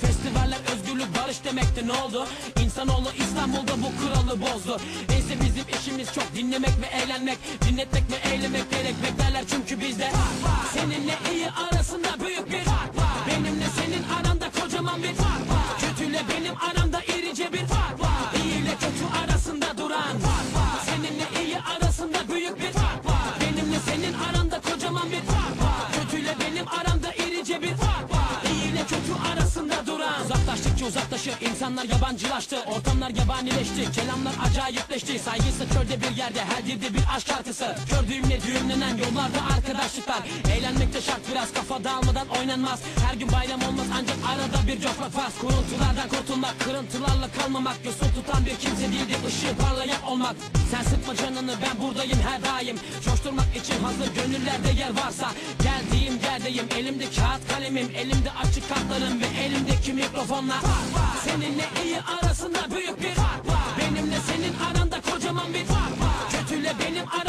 Festivaller özgürlük barış demekti ne oldu? İnsanoğlu İstanbul'da bu kuralı bozdu Neyse bizim işimiz çok dinlemek ve eğlenmek Dinletmek ve eylemek insanlar yabancılaştı Ortamlar yabanileşti kelamlar acayipleşti. Saygısı çölde bir yerde her dilde bir aşk şarkısı. Kör düğümle düğümlenen yollarda arkadaşlıklar. Eğlenmekte şart biraz kafa dağılmadan oynanmaz. Her gün bayram olmaz ancak arada bir coşmak farz. Kuruntulardan kurtulmak kırıntılarla kalmamak. Yosun tutan bir kimse değildi ışığı parlayan olmak. Sen sıkma canını ben buradayım her daim. Coşturmak için hazır gönüllerde yer varsa Geldiğim yerdeyim. Elimde kağıt kalemim Elimde açık kartlarım ve elimdeki mikrofonla Seninle iyi arasında büyük bir fark var. Benimle senin aranda kocaman bir fark var. Kötüyle benim aramda